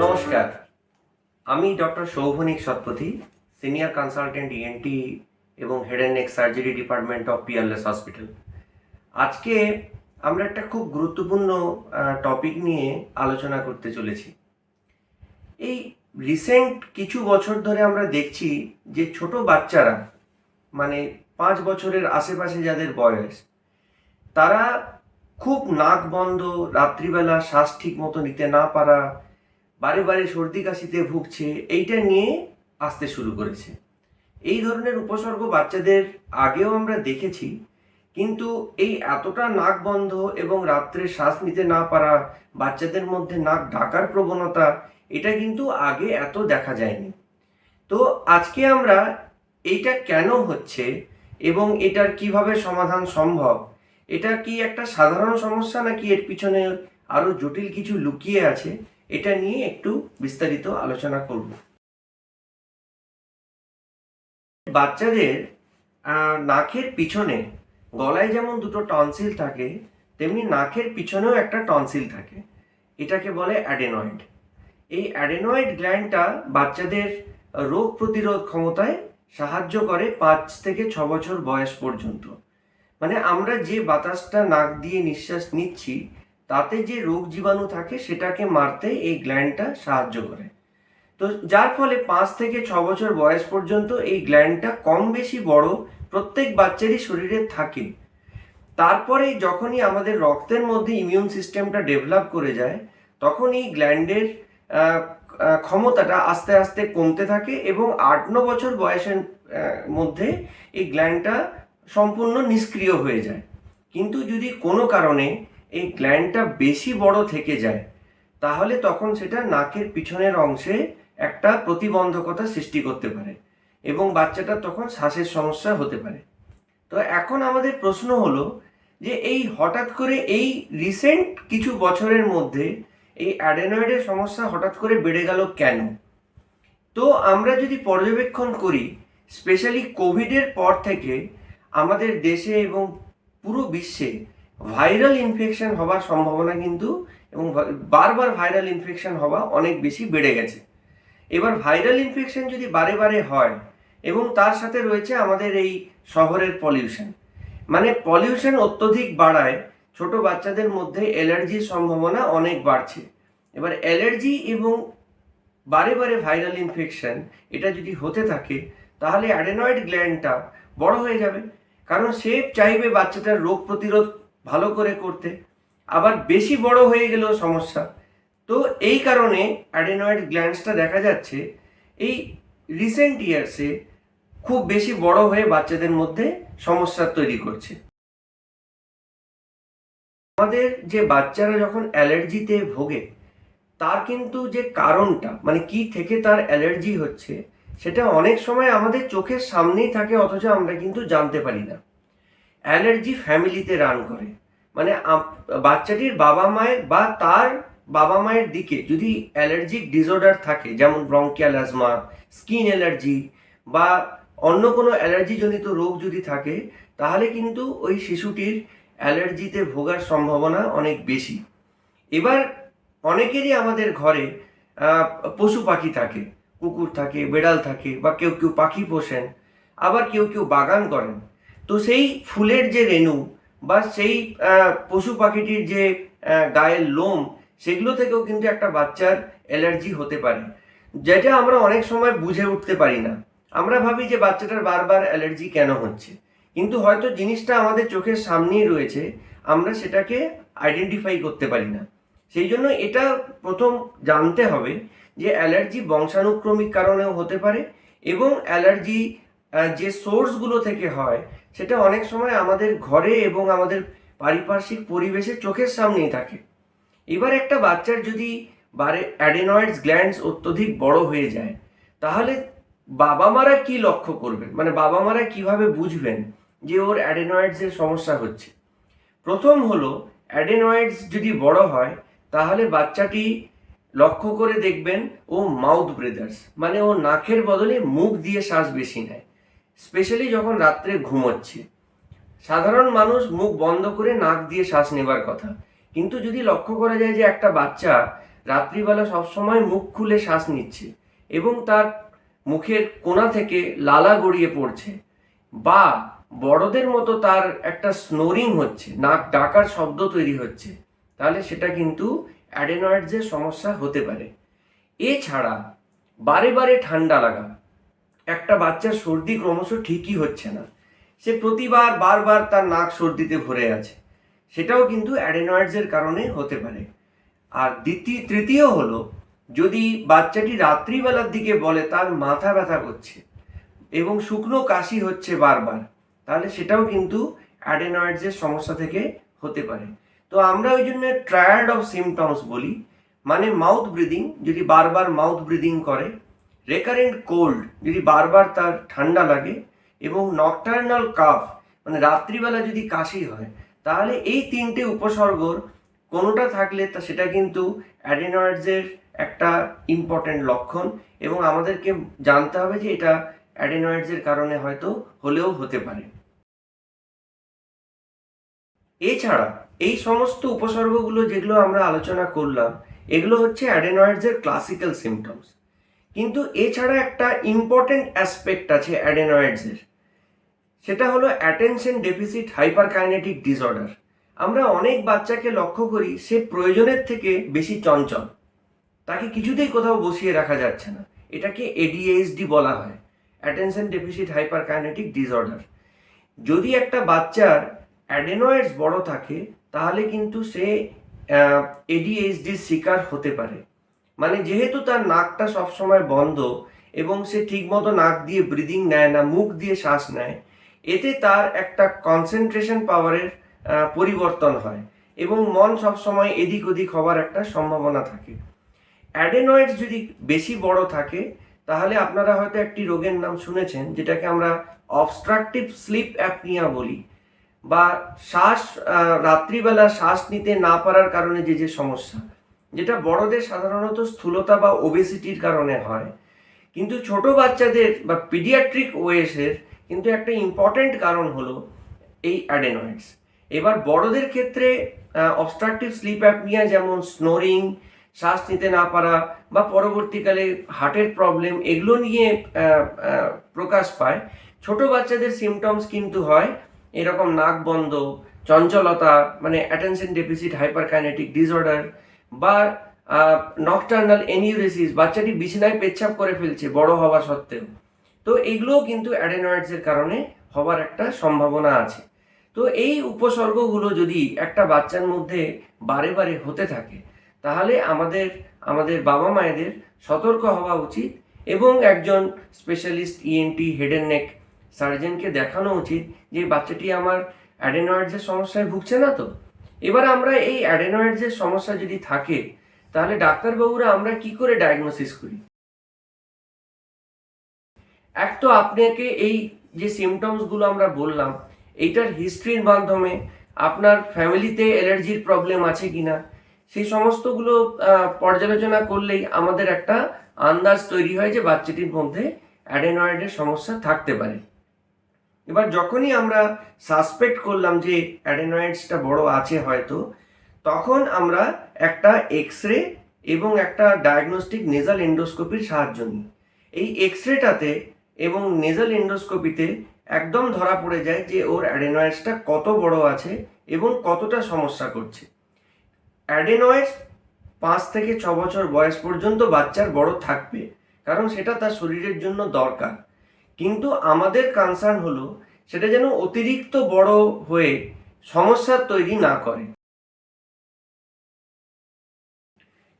নমস্কার। আমি doctor Souvanik Satapathy, senior consultant ENT এবং head and neck surgery department of Peerless hospital. আজকে আমরা একটা খুব গুরুত্বপূর্ণ টপিক নিয়ে আলোচনা করতে চলেছি। এই রিসেন্ট কিছু বছর ধরে আমরা দেখছি যে ছোট বাচ্চারা মানে পাঁচ বছরের আশেপাশে যাদের বয়স, তারা খুব নাক বন্ধ, রাত্রিবেলা শ্বাস ঠিক মতো নিতে না পারা বারে বারে সর্দি কাশিতে ভুগছে, এইটা নিয়ে আসতে শুরু করেছে। এই ধরনের উপসর্গ বাচ্চাদের আগেও আমরা দেখেছি, কিন্তু এই এতটা নাক বন্ধ এবং রাত্রে শ্বাস নিতে না পারা, বাচ্চাদের মধ্যে নাক ডাকার প্রবণতা, এটা কিন্তু আগে এত দেখা যায়নি। তো আজকে আমরা এইটা কেন হচ্ছে এবং এটার কীভাবে সমাধান সম্ভব, এটা কি একটা সাধারণ সমস্যা নাকি এর পিছনে আরও জটিল কিছু লুকিয়ে আছে? এটা নিয়ে একটু বিস্তারিত আলোচনা করব। বাচ্চাদের নাকের পিছনে, গলায় যেমন দুটো টনসিল থাকে, তেমনি নাকের পিছনেও একটা টনসিল থাকে। এটাকে বলে অ্যাডেনয়েড এই অ্যাডেনয়েড গ্ল্যান্ডটা বাচ্চাদের রোগ প্রতিরোধ ক্ষমতায় সাহায্য করে পাঁচ থেকে ছ বছর বয়স পর্যন্ত। মানে আমরা যে বাতাসটা নাক দিয়ে নিঃশ্বাস নিচ্ছি তাতে যে রোগ জীবাণু থাকে সেটাকে মারতে এই গ্ল্যান্ডটা সাহায্য করে। তো যার ফলে পাঁচ থেকে ছ বছর বয়স পর্যন্ত এই গ্ল্যান্ডটা কম বেশি বড় প্রত্যেক বাচ্চারই শরীরে থাকে। তারপরে যখনই আমাদের রক্তের মধ্যে ইমিউন সিস্টেমটা ডেভেলপ করে যায় তখন এই গ্ল্যান্ডের ক্ষমতাটা আস্তে আস্তে কমতে থাকে এবং আট ন বছর বয়সের মধ্যে এই গ্ল্যান্ডটা সম্পূর্ণ নিষ্ক্রিয় হয়ে যায়। কিন্তু যদি কোনো কারণে এই গ্ল্যান্ডটা বেশি বড় থেকে যায়, তাহলে তখন সেটা নাকের পিছনের অংশে একটা প্রতিবন্ধকতা সৃষ্টি করতে পারে এবং বাচ্চাটার তখন শ্বাসের সমস্যা হতে পারে। তো এখন আমাদের প্রশ্ন হলো যে এই হঠাৎ করে এই রিসেন্ট কিছু বছরের মধ্যে এই অ্যাডেনয়েডের সমস্যা হঠাৎ করে বেড়ে গেল কেন? তো আমরা যদি পর্যবেক্ষণ করি স্পেশালি কোভিডের পর থেকে আমাদের দেশে এবং পুরো বিশ্বে ভাইরাল ইনফেকশন হওয়ার সম্ভাবনা কিন্তু এবং বারবার ভাইরাল ইনফেকশন হওয়া অনেক বেশি বেড়ে গেছে। এবার ভাইরাল ইনফেকশন যদি বারে বারে হয় এবং তার সাথে রয়েছে আমাদের এই শহরের পলিউশন মানে পলিউশন অত্যধিক বাড়ায়, ছোট বাচ্চাদের মধ্যে অ্যালার্জির সম্ভাবনা অনেক বাড়ছে। এবার অ্যালার্জি এবং বারে বারে ভাইরাল ইনফেকশন এটা যদি হতে থাকে, তাহলে অ্যাডেনয়েড গ্ল্যান্ডটা বড় হয়ে যাবে। কারণ সে চাইবে বাচ্চাটার রোগ প্রতিরোধ ভালো করে করতে। আবার বেশি বড় হয়ে গেলেও সমস্যা। তো এই কারণে অ্যাডেনয়েড গ্ল্যান্ডসটা দেখা যাচ্ছে, এই রিসেন্ট ইয়ার্সে খুব বেশি বড় হয়ে বাচ্চাদের মধ্যে সমস্যা তৈরি করছে। আমাদের যে বাচ্চারা যখন অ্যালার্জিতে ভোগে, তার কিন্তু যে কারণটা মানে কি থেকে তার অ্যালার্জি হচ্ছে, সেটা অনেক সময় আমাদের চোখের সামনেই থাকে, অথচ আমরা কিন্তু জানতে পারি না। অ্যালার্জি ফ্যামিলিতে রান করে। মানে বাচ্চাটির বাবা মায়ের বা তার বাবা মায়ের দিকে যদি অ্যালার্জিক ডিসঅর্ডার থাকে, যেমন ব্রঙ্কিয়াল অ্যাজমা স্কিন অ্যালার্জি বা অন্য কোনো অ্যালার্জিজনিত রোগ যদি থাকে, তাহলে কিন্তু ওই শিশুটির অ্যালার্জিতে ভোগার সম্ভাবনা অনেক বেশি। এবার অনেকেরই আমাদের ঘরে পশু পাখি থাকে, কুকুর থাকে, বেড়াল থাকে বা কেউ কেউ পাখি পোষেন, আবার কেউ কেউ বাগান করেন। তো সেই ফুলের যে রেণু বা সেই পশু পাখিটির যে গায়ের লোম, সেগুলো থেকেও কিন্তু একটা বাচ্চার অ্যালার্জি হতে পারে, যেটা আমরা অনেক সময় বুঝে উঠতে পারি না। আমরা ভাবি যে বাচ্চাটার বারবার অ্যালার্জি কেন হচ্ছে? কিন্তু হয়তো জিনিসটা আমাদের চোখের সামনেই রয়েছে, আমরা সেটাকে আইডেন্টিফাই করতে পারি না। সেই জন্য এটা প্রথম জানতে হবে যে অ্যালার্জি বংশানুক্রমিক কারণেও হতে পারে এবং অ্যালার্জি যে সোর্সগুলো থেকে হয়, সেটা অনেক সময় আমাদের ঘরে এবং আমাদের পারিপার্শ্বিক পরিবেশে চোখের সামনেই থাকে। এবার একটা বাচ্চার যদি বারে অ্যাডেনয়েডস গ্ল্যান্ডস অত্যধিক বড় হয়ে যায়, তাহলে বাবা মারা কি লক্ষ্য করবেন? মানে বাবা মারা কীভাবে বুঝবেন যে ওর অ্যাডেনয়েডসের সমস্যা হচ্ছে? প্রথম হলো অ্যাডেনয়েডস যদি বড় হয়, তাহলে বাচ্চাটি লক্ষ্য করে দেখবেন ও মাউথ ব্রেদার্স মানে ও নাকের বদলে মুখ দিয়ে শ্বাস বেশি নেয়। স্পেশালি যখন রাত্রে ঘুমোচ্ছে। সাধারণ মানুষ মুখ বন্ধ করে নাক দিয়ে শ্বাস নেবার কথা। কিন্তু যদি লক্ষ্য করা যায় যে একটা বাচ্চা রাত্রিবেলা সবসময় মুখ খুলে শ্বাস নিচ্ছে এবং তার মুখের কোণা থেকে লালা গড়িয়ে পড়ছে বা বড়দের মতো তার একটা স্নোরিং হচ্ছে, নাক ডাকার শব্দ তৈরি হচ্ছে, তাহলে সেটা কিন্তু অ্যাডেনয়েডসের সমস্যা হতে পারে। এছাড়া বারে বারে ঠান্ডা লাগা একটা বাচ্চার সর্দি ক্রমশ ঠিকই হচ্ছে না। সে প্রতিবার, বারবার তার নাক সর্দিতে ভরে আছে। সেটাও কিন্তু অ্যাডেনয়েডসের কারণে হতে পারে। আর দ্বিতীয়, তৃতীয় হলো, যদি বাচ্চাটি রাত্রিবেলার দিকে বলে তার মাথা ব্যথা করছে এবং শুকনো কাশি হচ্ছে বারবার, তাহলে সেটাও কিন্তু অ্যাডেনয়েডসের সমস্যা থেকে হতে পারে। তো আমরা ওই জন্য ট্রায়ার্ড অফ সিমটমস বলি মানে মাউথ ব্রিদিং যদি বারবার মাউথ ব্রিদিং করে রেকারেন্ট কোল্ড যদি বারবার তার ঠান্ডা লাগে এবং নকটার্নাল কাফ মানে রাত্রিবেলা যদি কাশি হয়, তাহলে এই তিনটে উপসর্গর কোনোটা থাকলে তা সেটা কিন্তু অ্যাডেনয়েডসের একটা ইম্পর্ট্যান্ট লক্ষণ এবং আমাদেরকে জানতে হবে যে এটা অ্যাডেনয়েডসের কারণে হয়তো হলেও হতে পারে। এছাড়া এই সমস্ত উপসর্গগুলো যেগুলো আমরা আলোচনা করলাম, এগুলো হচ্ছে অ্যাডেনয়েডসের ক্লাসিক্যাল সিমটমস কিন্তু এছাড়া একটা ইম্পর্টেন্ট অ্যাসপেক্ট আছে অ্যাডেনয়েডসের সেটা হলো অ্যাটেনশন ডেফিসিট হাইপারকাইনেটিক ডিসঅর্ডার আমরা অনেক বাচ্চাকে লক্ষ্য করি, সে প্রয়োজনের থেকে বেশি চঞ্চল। তাকে কিছুতেই কোথাও বসিয়ে রাখা যাচ্ছে না। এটাকে এডিএইচডি বলা হয় অ্যাটেনশন ডেফিসিট হাইপারকাইনেটিক ডিসঅর্ডার যদি একটা বাচ্চার অ্যাডেনয়েডস বড় থাকে, তাহলে কিন্তু সে এডিএইচডির শিকার হতে পারে। মানে যেহেতু তার নাকটা সবসময় বন্ধ এবং সে ঠিকমতো নাক দিয়ে ব্রিদিং নেয় না, মুখ দিয়ে শ্বাস নেয়, এতে তার একটা কনসেন্ট্রেশন পাওয়ারের পরিবর্তন হয় এবং মন সবসময় এদিক ওদিক হওয়ার একটা সম্ভাবনা থাকে। অ্যাডেনয়েডস যদি বেশি বড় থাকে, তাহলে আপনারা হয়তো একটি রোগের নাম শুনেছেন, যেটাকে আমরা অবস্ট্রাকটিভ স্লিপ অ্যাপনিয়া বলি বা শ্বাস রাত্রিবেলা শ্বাস নিতে না পারার কারণে যে যে সমস্যা। যেটা বড়দের সাধারণত স্থূলতা বা ওবেসিটির কারণে হয়। কিন্তু ছোট বাচ্চাদের বা পিডিয়াট্রিক ওয়েসের কিন্তু একটা ইম্পর্ট্যান্ট কারণ হলো এই অ্যাডেনয়েডস এবার বড়দের ক্ষেত্রে অবস্ট্রাকটিভ স্লিপ অ্যাপনিয়া যেমন স্নোরিং শ্বাস নিতে না পারা বা পরবর্তীকালে হার্টের প্রবলেম এগুলো নিয়ে প্রকাশ পায়। ছোট বাচ্চাদের সিমটমস কিন্তু হয় এরকম নাক বন্ধ, চঞ্চলতা মানে অ্যাটেনশন ডেফিসিট হাইপারকাইনেটিক ডিসঅর্ডার বা নকটার্নাল এনিউরেসিস বাচ্চাটি বিছানায় পেচ্ছাপ করে ফেলছে, বড় হওয়া সত্ত্বেও। তো এগুলোও কিন্তু অ্যাডেনয়েডসের কারণে হওয়ার একটা সম্ভাবনা আছে। তো এই উপসর্গগুলো যদি একটা বাচ্চার মধ্যে বারে বারে হতে থাকে, তাহলে আমাদের আমাদের বাবা মায়েদের সতর্ক হওয়া উচিত এবং একজন specialist ENT head and neck সার্জনকে দেখানো উচিত যে, বাচ্চাটি আমার অ্যাডেনয়েডসের সমস্যায় ভুগছে না তো? এবার আমরা এই অ্যাডেনয়েডসের সমস্যা যদি থাকে, তাহলে ডাক্তারবাবুরা আমরা কি করে ডায়াগনোসিস করি? এক তো আপনাকে এই যে সিমটমসগুলো আমরা বললাম, এইটার হিস্ট্রির মাধ্যমে আপনার ফ্যামিলিতে অ্যালার্জির প্রবলেম আছে কিনা, সেই সমস্তগুলো পর্যালোচনা করলেই আমাদের একটা আন্দাজ তৈরি হয় যে বাচ্চাটির মধ্যে অ্যাডেনয়েডের সমস্যা থাকতে পারে। এবার যখনই আমরা সাসপেক্ট করলাম যে অ্যাডেনয়েডসটা বড় আছে হয়তো, তখন আমরা একটা এক্স রে এবং একটা ডায়াগনস্টিক নেজাল এন্ডোস্কোপির সাহায্য নিই। এই এক্স রেটাতে এবং নেজাল এন্ডোস্কোপিতে একদম ধরা পড়ে যায় যে ওর অ্যাডেনয়েডসটা কত বড় আছে এবং কতটা সমস্যা করছে। অ্যাডেনয়েডস পাঁচ থেকে ছ বছর বয়স পর্যন্ত বাচ্চার বড় থাকবে, কারণ সেটা তার শরীরের জন্য দরকার। কিন্তু আমাদের কনসার্ন হলো সেটা যেন অতিরিক্ত বড় হয়ে সমস্যার তৈরি না করে।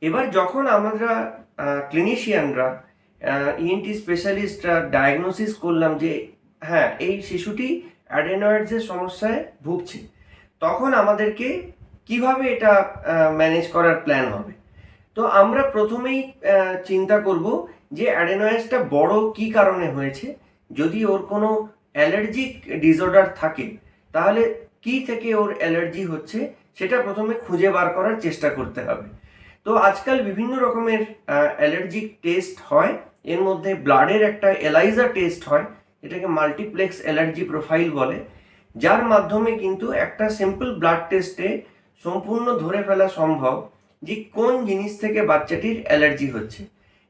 এবার যখন আমরা ক্লিনিশিয়ানরা ইএনটি স্পেশালিস্টরা ডায়াগনোসিস করলাম যে হ্যাঁ এই শিশুটি অ্যাডেনয়েডসের সমস্যায় ভুগছে, তখন আমাদেরকে কীভাবে এটা ম্যানেজ করার প্ল্যান হবে? তো আমরা প্রথমেই চিন্তা করব যে অ্যাডেনয়েডসটা বড় কি কারণে হয়েছে যদি ওর কোনো অ্যালার্জিক ডিসঅর্ডার থাকে, তাহলে কি থেকে ওর অ্যালার্জি হচ্ছে সেটা প্রথমে খুঁজে বার করার চেষ্টা করতে হবে। তো আজকাল বিভিন্ন রকমের অ্যালার্জিক টেস্ট হয়। এর মধ্যে ব্লাডের একটা এলাইজা টেস্ট হয়, এটাকে মাল্টিপ্লেক্স অ্যালার্জি প্রোফাইল বলে। যার মাধ্যমে কিন্তু একটা সিম্পল ব্লাড টেস্টে সম্পূর্ণ ধরে ফেলা সম্ভব যে কোন জিনিস থেকে বাচ্চাটির অ্যালার্জি হচ্ছে।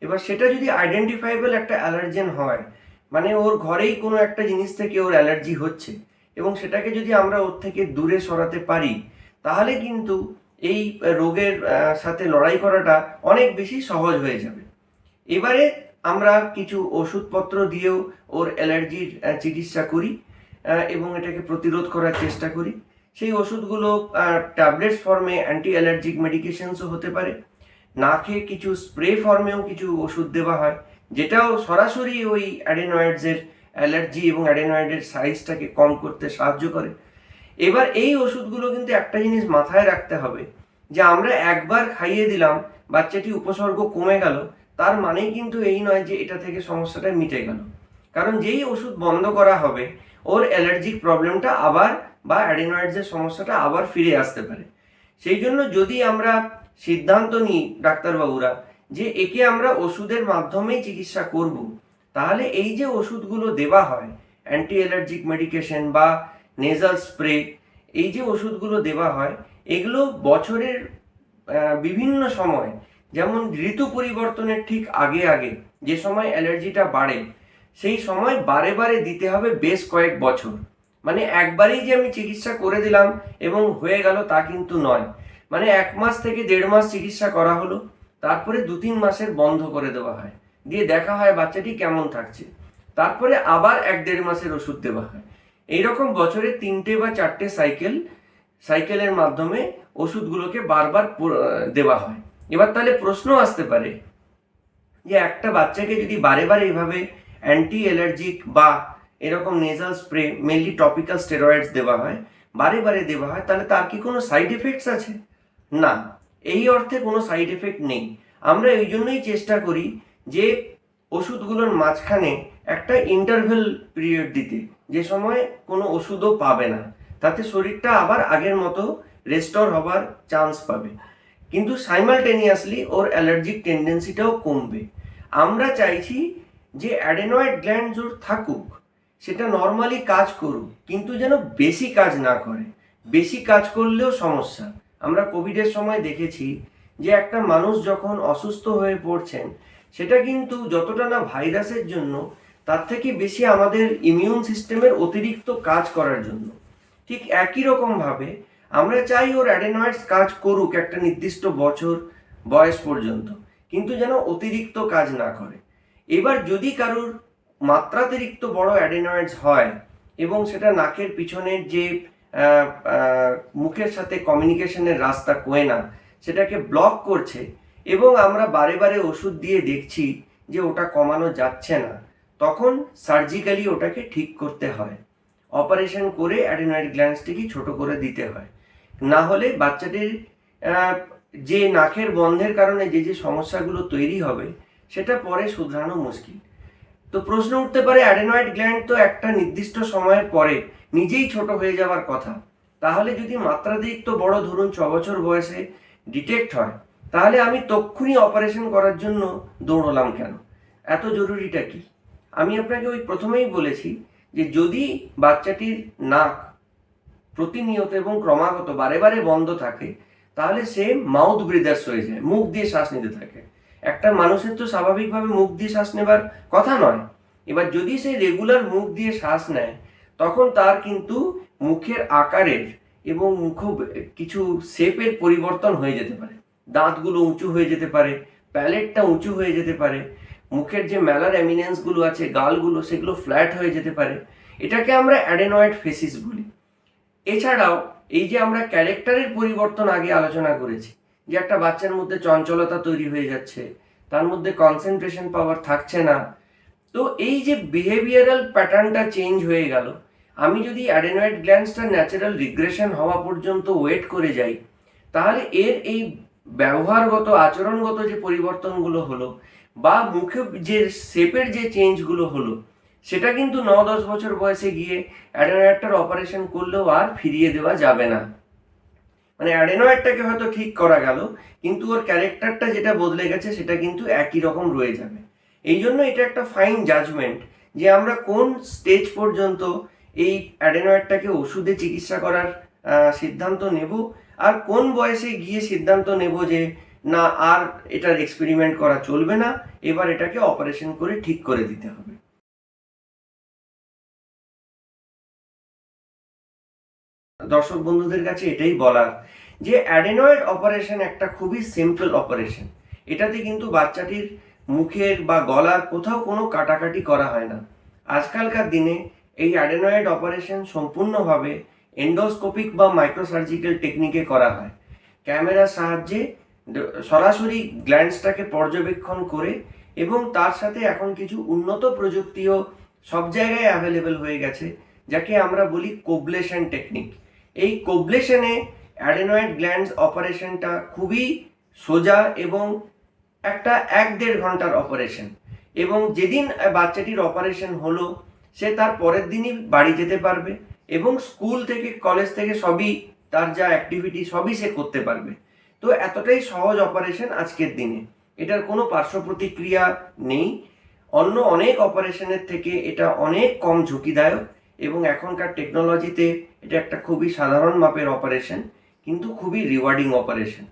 এবার সেটা যদি আইডেন্টিফাইবল একটা অ্যালার্জেন হয় মানে ওর ঘরেই কোনো একটা জিনিস থেকে ওর অ্যালার্জি হচ্ছে। এবং সেটাকে যদি আমরা ওর থেকে দূরে সরাতে পারি, তাহলে কিন্তু এই রোগের সাথে লড়াই করাটা অনেক বেশি সহজ হয়ে যাবে। এবারে আমরা কিছু ওষুধপত্র দিয়েও ওর অ্যালার্জির চিকিৎসা করি এবং এটাকে প্রতিরোধ করার চেষ্টা করি। সেই ওষুধগুলো ট্যাবলেটস ফর্মে অ্যান্টি অ্যালার্জিক মেডিকেশনসও হতে পারে। নাকে কিছু স্প্রে ফর্মেও কিছু ওষুধ দেওয়া হয়। যেটাও সরাসরি ওই অ্যাডেনয়েডসের অ্যালার্জি এবং অ্যাডেনয়েডের সাইজটাকে কম করতে সাহায্য করে। এবার এই ওষুধগুলো কিন্তু একটা জিনিস মাথায় রাখতে হবে যে আমরা একবার খাইয়ে দিলাম, বাচ্চাটি উপসর্গ কমে গেল, তার মানেই কিন্তু এই নয় যে এটা থেকে সমস্যাটা মিটে গেল। কারণ যেই ওষুধ বন্ধ করা হবে, ওর অ্যালার্জিক প্রবলেমটা আবার বা অ্যাডিনয়েডসের সমস্যাটা আবার ফিরে আসতে পারে। সেই জন্য যদি আমরা সিদ্ধান্ত নিই ডাক্তারবাবুরা যে একে আমরা ওষুধের মাধ্যমেই চিকিৎসা করব। তাহলে এই যে ওষুধগুলো দেওয়া হয় অ্যান্টি অ্যালার্জিক মেডিকেশন বা নেজাল স্প্রে এই যে ওষুধগুলো দেওয়া হয়, এগুলো বছরের বিভিন্ন সময়, যেমন ঋতু পরিবর্তনের ঠিক আগে আগে, যে সময় অ্যালার্জিটা বাড়ে, সেই সময় বারে বারে দিতে হবে বেশ কয়েক বছর। মানে একবারেই যে আমি চিকিৎসা করে দিলাম এবং হয়ে গেল তা কিন্তু নয়। মানে এক মাস থেকে দেড় মাস চিকিৎসা করা হলো। তারপরে দু তিন মাসের বন্ধ করে দেওয়া হয়। দিয়ে দেখা হয় বাচ্চাটি কেমন থাকছে। তারপরে আবার এক দেড় মাসের ওষুধ দেওয়া হয়। এইরকম বছরে তিনটে বা চারটে সাইকেল, সাইকেলের মাধ্যমে ওষুধগুলোকে বারবার দেওয়া হয়। এবার তাহলে প্রশ্ন আসতে পারে যে একটা বাচ্চাকে যদি বারে বারে এভাবে অ্যান্টি অ্যালার্জিক বা এরকম nasal spray mainly topical steroids দেওয়া হয়, বারে বারে দেওয়া হয়, তাহলে তার কি কোনো সাইড এফেক্টস আছে? না। এই অর্থে কোনো সাইড এফেক্ট নেই। আমরা এই জন্যই চেষ্টা করি যে ওষুধগুলোর মাঝখানে একটা ইন্টারভেল পিরিয়ড দিতে, যে সময় কোনো ওষুধও পাবে না। তাতে শরীরটা আবার আগের মতো রেস্টোর হবার চান্স পাবে। কিন্তু সাইমালটেনিয়াসলি ওর অ্যালার্জিক টেন্ডেন্সিটাও কমবে। আমরা চাইছি যে অ্যাডেনয়েড গ্ল্যান্ড ওর থাকুক, সেটা নর্মালি কাজ করুক, কিন্তু যেন বেশি কাজ না করে। বেশি কাজ করলেও সমস্যা। আমরা কোভিডের সময় দেখেছি যে একটা মানুষ যখন অসুস্থ হয়ে পড়ছেন, সেটা কিন্তু যতটা না ভাইরাসের জন্য, তার থেকে বেশি আমাদের ইমিউন সিস্টেমের অতিরিক্ত কাজ করার জন্য। ঠিক একই রকমভাবে আমরা চাই ওর অ্যাডেনয়েডস কাজ করুক একটা নির্দিষ্ট বছর বয়স পর্যন্ত, কিন্তু যেন অতিরিক্ত কাজ না করে। এবার যদি কারোর মাত্রাতিরিক্ত বড় অ্যাডেনয়েডস হয় এবং সেটা নাকের পিছনের যে মুখের সাথে কমিউনিকেশনের রাস্তা কোয়েনা সেটাকে ব্লক করছে এবং আমরা বারে বারে ওষুধ দিয়ে দেখছি যে ওটা কমানো যাচ্ছে না। তখন সার্জিক্যালি ওটাকে ঠিক করতে হয়। অপারেশন করে অ্যাডেনয়েড গ্ল্যান্ডসটিকে ছোট করে দিতে হয়। না হলে বাচ্চাটির যে নাকের বন্ধের কারণে যে যে সমস্যাগুলো তৈরি হবে, সেটা পরে শুধরানো মুশকিল। তো প্রশ্ন উঠতে পারে অ্যাডেনয়েড গ্ল্যান্ড তো একটা নির্দিষ্ট সময়ের পরে নিজেই ছোট হয়ে যাওয়ার কথা। তাহলে যদি মাত্রাতিরিক্ত বড় ধরুন ছ বছর বয়সে ডিটেক্ট হয়, তাহলে আমি তক্ষুনি অপারেশন করার জন্য দৌড়লাম কেন? এত জরুরিটা কি? আমি আপনাকে ওই প্রথমেই বলেছি যে যদি বাচ্চাটির নাক প্রতিনিয়ত এবং ক্রমাগত বারে বারে বন্ধ থাকে, তাহলে সে মাউথ ব্রিদার্স হয়ে যায়, মুখ দিয়ে শ্বাস নিতে থাকে। একটা মানুষের তো স্বাভাবিকভাবে মুখ দিয়ে শ্বাস নেবার কথা নয়। এবার যদি সে রেগুলার মুখ দিয়ে শ্বাস নেয় তখন তার কিন্তু মুখের আকারের এবং মুখ কিছু শেপের পরিবর্তন হয়ে যেতে পারে। দাঁতগুলো উঁচু হয়ে যেতে পারে, প্যালেটটা উঁচু হয়ে যেতে পারে, মুখের যে ম্যালার এমিনেন্সগুলো আছে, গালগুলো, সেগুলো ফ্ল্যাট হয়ে যেতে পারে। এটাকে আমরা অ্যাডেনয়েড ফেসিস বলি। এছাড়াও এই যে আমরা ক্যারেক্টারের পরিবর্তন আগে আলোচনা করেছি, যে একটা বাচ্চার মধ্যে চঞ্চলতা তৈরি হয়ে যাচ্ছে, তার মধ্যে কনসেন্ট্রেশন পাওয়ার থাকছে না তো এই যে বিহেভিয়ারাল প্যাটার্নটা চেঞ্জ হয়ে গেল, আমি যদি অ্যাডেনয়েড গ্ল্যান্ডসটা ন্যাচারাল রিগ্রেশন হওয়া পর্যন্ত ওয়েট করে যাই, তাহলে এর এই ব্যবহারগত, আচরণগত যে পরিবর্তনগুলো হলো বা মুখে যে শেপের যে চেঞ্জগুলো হলো, সেটা কিন্তু ন দশ বছর বয়সে গিয়ে অ্যাডেনয়েডটার অপারেশন করলেও আর ফিরিয়ে দেওয়া যাবে না। মানে অ্যাডেনয়েডটাকে হয়তো ঠিক করা গেল, কিন্তু ওর ক্যারেক্টারটা যেটা বদলে গেছে, সেটা কিন্তু একই রকম রয়ে যাবে। এই জন্য এটা একটা ফাইন জাজমেন্ট যে আমরা কোন স্টেজ পর্যন্ত এই অ্যাডেনয়েডটাকে ওষুধে চিকিৎসা করার সিদ্ধান্ত নেব আর কোন বয়সে গিয়ে সিদ্ধান্ত নেব যে না, আর এটার এক্সপেরিমেন্ট করা চলবে না, এবার এটাকে অপারেশন করে ঠিক করে দিতে হবে। দর্শক বন্ধুদের কাছে এটাই বলার যে অ্যাডেনয়েড অপারেশন একটা খুবই সিম্পল অপারেশন এটাতে কিন্তু বাচ্চাটির মুখের বা গলার কোথাও কোনো কাটাকাটি করা হয় না। আজকালকার দিনে এই অ্যাডেনয়েড অপারেশন সম্পূর্ণভাবে এন্ডোস্কোপিক বা মাইক্রোসার্জিক্যাল টেকনিকে করা হয়। ক্যামেরার সাহায্যে সরাসরি গ্ল্যান্ডসটাকে পর্যবেক্ষণ করে এবং তার সাথে এখন কিছু উন্নত প্রযুক্তিও সব জায়গায় অ্যাভেলেবেল হয়ে গেছে, যাকে আমরা বলি কোবলেশন টেকনিক। এই কোবলেশনে অ্যাডেনয়েড গ্ল্যান্ডস অপারেশনটা খুবই সোজা এবং একটা এক দেড় ঘণ্টার অপারেশন এবং যেদিন বাচ্চাটির অপারেশন হলো, সে তার পরের দিনই বাড়ি যেতে পারবে এবং স্কুল থেকে কলেজ থেকে সবই তার যা অ্যাক্টিভিটি সবই সে করতে পারবে। তো এতটাই সহজ অপারেশন আজকের দিনে। এটার কোনো পার্শ্ব প্রতিক্রিয়া নেই। অন্য অনেক অপারেশনের থেকে এটা অনেক কম ঝুঁকিদায়ক এবং এখনকার টেকনোলজিতে এটা একটা খুবই সাধারণ মাপের অপারেশন কিন্তু খুবই রিওয়ার্ডিং অপারেশন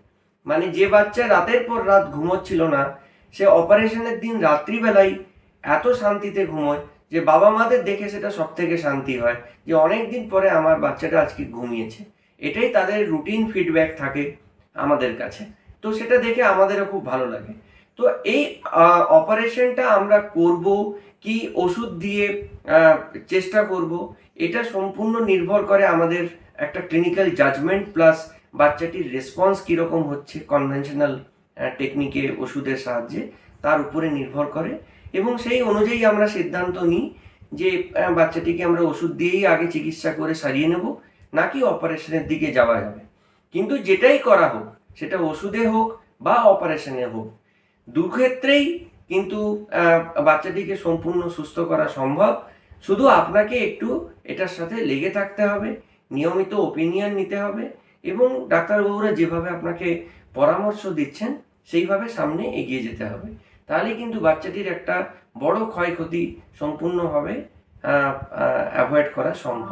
মানে যে বাচ্চা রাতের পর রাত ঘুমোচ্ছিল না, সে অপারেশনের দিন রাত্রিবেলায় এত শান্তিতে ঘুমোয় যে বাবা মাদের দেখে সেটা সব থেকে শান্তি হয় যে অনেক দিন পরে আমার বাচ্চাটা আজকে ঘুমিয়েছে। এটাই তাদের রুটিন ফিডব্যাক থাকে আমাদের কাছে। তো সেটা দেখে আমাদেরও খুব ভালো লাগে। তো এই অপারেশনটা আমরা করব কি ওষুধ দিয়ে চেষ্টা করব, এটা সম্পূর্ণ নির্ভর করে আমাদের একটা ক্লিনিক্যাল জাজমেন্ট প্লাস বাচ্চাটির রেসপন্স কীরকম হচ্ছে কনভেনশনাল টেকনিকে ওষুধের সাহায্যে, তার উপরে নির্ভর করে। এবং সেই অনুযায়ী আমরা সিদ্ধান্ত নিই যে বাচ্চাটিকে আমরা ওষুধ দিয়েই আগে চিকিৎসা করে সারিয়ে নেব, নাকি অপারেশনের দিকে যাওয়া যাবে। কিন্তু যেটাই করা হোক, সেটা ওষুধে হোক বা অপারেশনে হোক দুক্ষেত্রেই কিন্তু বাচ্চাটিকে সম্পূর্ণ সুস্থ করা সম্ভব। শুধু আপনাকে একটু এটার সাথে লেগে থাকতে হবে, নিয়মিত ওপিনিয়ন নিতে হবে এবং ডাক্তারবাবুরা যেভাবে আপনাকে পরামর্শ দিচ্ছেন, সেইভাবে সামনে এগিয়ে যেতে হবে। তাহলে কিন্তু বাচ্চাটির একটা বড় ক্ষয়ক্ষতি সম্পূর্ণভাবে অ্যাভয়েড করা সম্ভব।